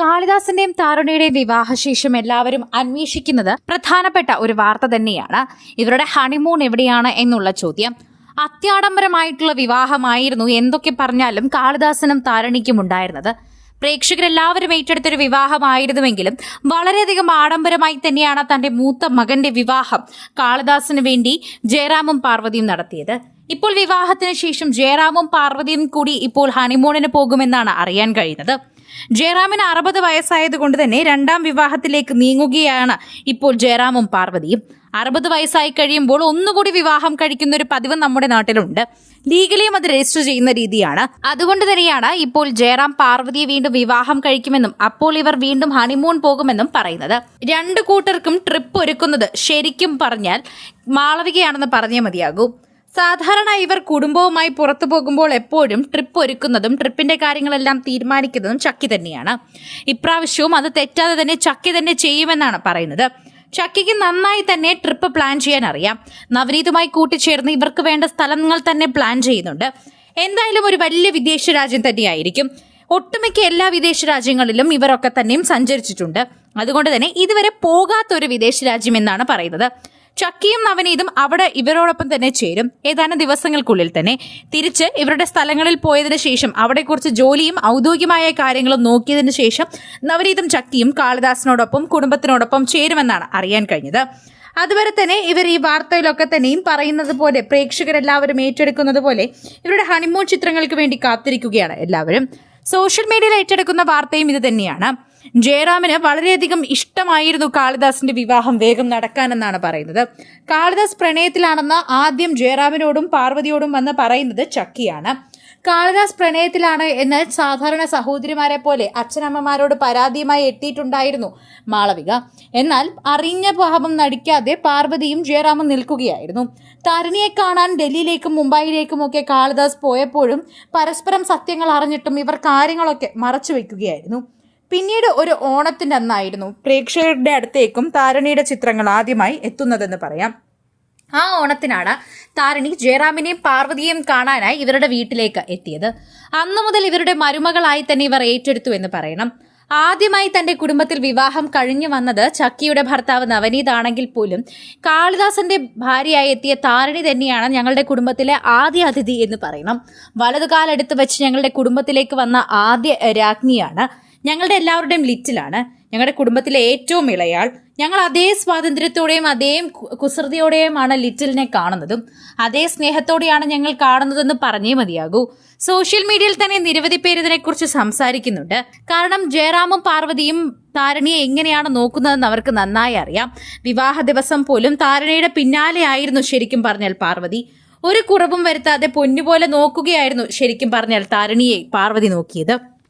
കാളിദാസന്റെയും താരുണിയുടെയും വിവാഹശേഷം എല്ലാവരും അന്വേഷിക്കുന്നത് പ്രധാനപ്പെട്ട ഒരു വാർത്ത തന്നെയാണ്. ഇവരുടെ ഹണിമൂൺ എവിടെയാണ് എന്നുള്ള ചോദ്യം. അത്യാഡംബരമായിട്ടുള്ള വിവാഹമായിരുന്നു എന്തൊക്കെ പറഞ്ഞാലും കാളിദാസനും താരണിക്കും ഉണ്ടായിരുന്നത്. പ്രേക്ഷകരെല്ലാവരും ഏറ്റെടുത്തൊരു വിവാഹമായിരുന്നുവെങ്കിലും വളരെയധികം ആഡംബരമായി തന്നെയാണ് തന്റെ മൂത്ത മകന്റെ വിവാഹം കാളിദാസിന് വേണ്ടി ജയറാമും പാർവതിയും നടത്തിയത്. ഇപ്പോൾ വിവാഹത്തിന് ശേഷം ജയറാമും പാർവതിയും കൂടി ഇപ്പോൾ ഹണിമൂണിന് പോകുമെന്നാണ് അറിയാൻ കഴിയുന്നത്. ജയറാമിന് അറുപത് വയസ്സായതുകൊണ്ട് തന്നെ രണ്ടാം വിവാഹത്തിലേക്ക് നീങ്ങുകയാണ് ഇപ്പോൾ ജയറാമും പാർവതിയും. അറുപത് വയസ്സായി കഴിയുമ്പോൾ ഒന്നുകൂടി വിവാഹം കഴിക്കുന്ന ഒരു പതിവ് നമ്മുടെ നാട്ടിലുണ്ട്. ലീഗലിയും അത് രജിസ്റ്റർ ചെയ്യുന്ന രീതിയാണ്. അതുകൊണ്ട് തന്നെയാണ് ഇപ്പോൾ ജയറാം പാർവതിയെ വീണ്ടും വിവാഹം കഴിക്കുമെന്നും അപ്പോൾ ഇവർ വീണ്ടും ഹണിമൂൺ പോകുമെന്നും പറയുന്നത്. രണ്ടു കൂട്ടർക്കും ട്രിപ്പ് ഒരുക്കുന്നത് ശരിക്കും പറഞ്ഞാൽ മാളവികയാണെന്ന് പറഞ്ഞേ മതിയാകൂ. സാധാരണ ഇവർ കുടുംബവുമായി പുറത്തു പോകുമ്പോൾ എപ്പോഴും ട്രിപ്പ് ഒരുക്കുന്നതും ട്രിപ്പിന്റെ കാര്യങ്ങളെല്ലാം തീരുമാനിക്കുന്നതും ചക്കി തന്നെയാണ്. ഇപ്രാവശ്യവും അത് തെറ്റാതെ തന്നെ ചക്കി തന്നെ ചെയ്യുമെന്നാണ് പറയുന്നത്. ചക്കിക്ക് നന്നായി തന്നെ ട്രിപ്പ് പ്ലാൻ ചെയ്യാൻ അറിയാം. നവനീതുമായി കൂട്ടിച്ചേർന്ന് ഇവർക്ക് വേണ്ട സ്ഥലങ്ങൾ തന്നെ പ്ലാൻ ചെയ്യുന്നുണ്ട്. എന്തായാലും ഒരു വലിയ വിദേശ രാജ്യം തന്നെയായിരിക്കും. ഒട്ടുമിക്ക എല്ലാ വിദേശ രാജ്യങ്ങളിലും ഇവരൊക്കെ തന്നെയും സഞ്ചരിച്ചിട്ടുണ്ട്. അതുകൊണ്ട് തന്നെ ഇതുവരെ പോകാത്ത ഒരു വിദേശ രാജ്യം എന്നാണ് പറയുന്നത്. ചക്കിയും നവനീതും അവിടെ ഇവരോടൊപ്പം തന്നെ ചേരും. ഏതാനും ദിവസങ്ങൾക്കുള്ളിൽ തന്നെ തിരിച്ച് ഇവരുടെ സ്ഥലങ്ങളിൽ പോയതിനു ശേഷം അവിടെ കുറച്ച് ജോലിയും ഔദ്യോഗികമായ കാര്യങ്ങളും നോക്കിയതിനു ശേഷം നവനീതും ചക്കിയും കാളിദാസിനോടൊപ്പം കുടുംബത്തിനോടൊപ്പം ചേരുമെന്നാണ് അറിയാൻ കഴിഞ്ഞത്. അതുവരെ തന്നെ ഇവർ ഈ വാർത്തയിലൊക്കെ തന്നെയും പറയുന്നത് പോലെ പ്രേക്ഷകരെല്ലാവരും ഏറ്റെടുക്കുന്നത് പോലെ ഇവരുടെ ഹണിമൂൺ ചിത്രങ്ങൾക്ക് വേണ്ടി കാത്തിരിക്കുകയാണ് എല്ലാവരും. സോഷ്യൽ മീഡിയയിൽ ഏറ്റെടുക്കുന്ന വാർത്തയും ഇത് തന്നെയാണ്. ജയറാമിന് വളരെയധികം ഇഷ്ടമായിരുന്നു കാളിദാസിന്റെ വിവാഹം വേഗം നടക്കാനെന്നാണ് പറയുന്നത്. കാളിദാസ് പ്രണയത്തിലാണെന്ന് ആദ്യം ജയറാമിനോടും പാർവതിയോടും വന്ന് പറയുന്നത് ചക്കിയാണ്. കാളിദാസ് പ്രണയത്തിലാണ് എന്ന് സാധാരണ സഹോദരിമാരെ പോലെ അച്ഛനമ്മമാരോട് പരാതിയുമായി എത്തിയിട്ടുണ്ടായിരുന്നു മാളവിക. എന്നാൽ അറിഞ്ഞ ഭാവം നടിക്കാതെ പാർവതിയും ജയറാമും നിൽക്കുകയായിരുന്നു. താരിണിയെ കാണാൻ ഡൽഹിയിലേക്കും മുംബൈയിലേക്കും ഒക്കെ കാളിദാസ് പോയപ്പോഴും പരസ്പരം സത്യങ്ങൾ അറിഞ്ഞിട്ടും ഇവർ കാര്യങ്ങളൊക്കെ മറച്ചു വെക്കുകയായിരുന്നു. പിന്നീട് ഒരു ഓണത്തിന്റെ അന്നായിരുന്നു പ്രേക്ഷകരുടെ അടുത്തേക്കും താരണിയുടെ ചിത്രങ്ങൾ ആദ്യമായി എത്തുന്നതെന്ന് പറയാം. ആ ഓണത്തിനാണ് താരണി ജയറാമിനെയും പാർവതിയെയും കാണാനായി ഇവരുടെ വീട്ടിലേക്ക് എത്തിയത്. അന്നു മുതൽ ഇവരുടെ മരുമകളായി തന്നെ ഇവർ ഏറ്റെടുത്തു എന്ന് പറയണം. ആദ്യമായി തന്റെ കുടുംബത്തിൽ വിവാഹം കഴിഞ്ഞു വന്നത് ചക്കിയുടെ ഭർത്താവ് നവനീത് ആണെങ്കിൽ പോലും കാളിദാസന്റെ ഭാര്യയായി എത്തിയ താരിണി തന്നെയാണ് ഞങ്ങളുടെ കുടുംബത്തിലെ ആദ്യ അതിഥി എന്ന് പറയണം. വലതുകാലെടുത്ത് വെച്ച് ഞങ്ങളുടെ കുടുംബത്തിലേക്ക് വന്ന ആദ്യ രാജ്ഞിയാണ് ഞങ്ങളുടെ എല്ലാവരുടെയും ലിറ്റിലാണ്. ഞങ്ങളുടെ കുടുംബത്തിലെ ഏറ്റവും ഇളയാൾ. ഞങ്ങൾ അതേ സ്വാതന്ത്ര്യത്തോടെയും അതേ കുസൃതിയോടെയുമാണ് ലിറ്റിലിനെ കാണുന്നതും. അതേ സ്നേഹത്തോടെയാണ് ഞങ്ങൾ കാണുന്നതെന്ന് പറഞ്ഞേ മതിയാകൂ. സോഷ്യൽ മീഡിയയിൽ തന്നെ നിരവധി പേര് ഇതിനെക്കുറിച്ച് സംസാരിക്കുന്നുണ്ട്. കാരണം ജയറാമും പാർവതിയും താരണിയെ എങ്ങനെയാണ് നോക്കുന്നതെന്ന് അവർക്ക് നന്നായി അറിയാം. വിവാഹ ദിവസം പോലും താരണിയുടെ പിന്നാലെയായിരുന്നു ശരിക്കും പറഞ്ഞാൽ പാർവതി. ഒരു കുറവും വരുത്താതെ പൊന്നുപോലെ നോക്കുകയായിരുന്നു ശരിക്കും പറഞ്ഞാൽ താരണിയെ പാർവതി നോക്കിയത്.